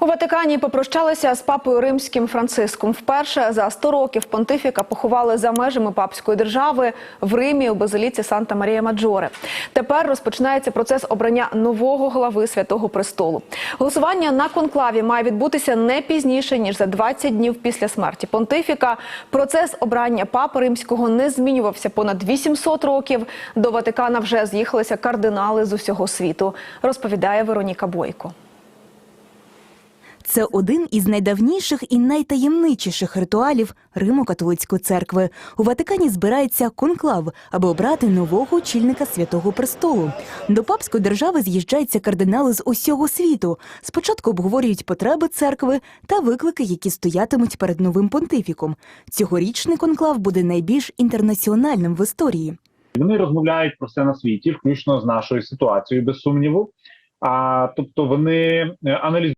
У Ватикані попрощалися з папою римським Франциском. Вперше за 100 років понтифіка поховали за межами папської держави в Римі у базиліці Санта Марія Маджоре. Тепер розпочинається процес обрання нового глави святого престолу. Голосування на конклаві має відбутися не пізніше ніж за 20 днів після смерті понтифіка. Процес обрання папи римського не змінювався понад 800 років. До Ватикана вже з'їхалися кардинали з усього світу. Розповідає Вероніка Бойко. Це один із найдавніших і найтаємничіших ритуалів Римо-католицької церкви. У Ватикані збирається конклав, аби обрати нового очільника святого престолу. До папської держави з'їжджаються кардинали з усього світу. Спочатку обговорюють потреби церкви та виклики, які стоятимуть перед новим понтифіком. Цьогорічний конклав буде найбільш інтернаціональним в історії. Вони розмовляють про все на світі, включно з нашою ситуацією, без сумніву. А тобто вони е, аналізують